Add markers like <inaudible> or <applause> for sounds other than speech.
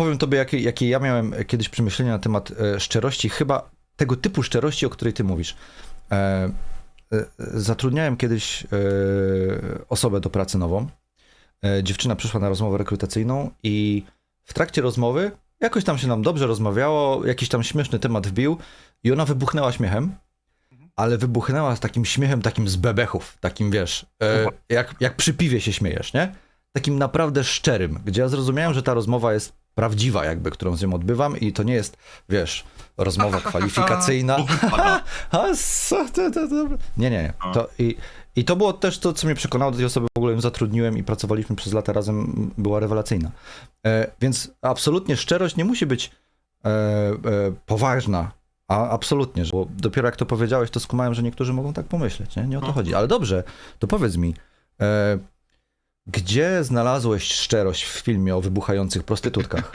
powiem tobie, jakie, jakie ja miałem kiedyś przemyślenia na temat e, szczerości, chyba tego typu szczerości, o której ty mówisz. E, e, zatrudniałem kiedyś e, osobę do pracy nową. E, dziewczyna przyszła na rozmowę rekrutacyjną i w trakcie rozmowy jakoś tam się nam dobrze rozmawiało, jakiś tam śmieszny temat wbił i ona wybuchnęła śmiechem, ale wybuchnęła z takim śmiechem takim z bebechów, takim wiesz, e, jak, jak przy piwie się śmiejesz, nie? Takim naprawdę szczerym, gdzie ja zrozumiałem, że ta rozmowa jest prawdziwa jakby, którą z nią odbywam i to nie jest, wiesz, rozmowa <laughs> kwalifikacyjna. <laughs> <laughs> Nie, nie, nie. To, i, I to było też to, co mnie przekonało do tej osoby, w ogóle ją zatrudniłem i pracowaliśmy przez lata razem, była rewelacyjna. E, więc absolutnie szczerość nie musi być e, e, poważna, a absolutnie, bo dopiero jak to powiedziałeś, to skumałem, że niektórzy mogą tak pomyśleć, nie? Nie o to No. chodzi. Ale dobrze, to powiedz mi, e, gdzie znalazłeś szczerość w filmie o wybuchających prostytutkach?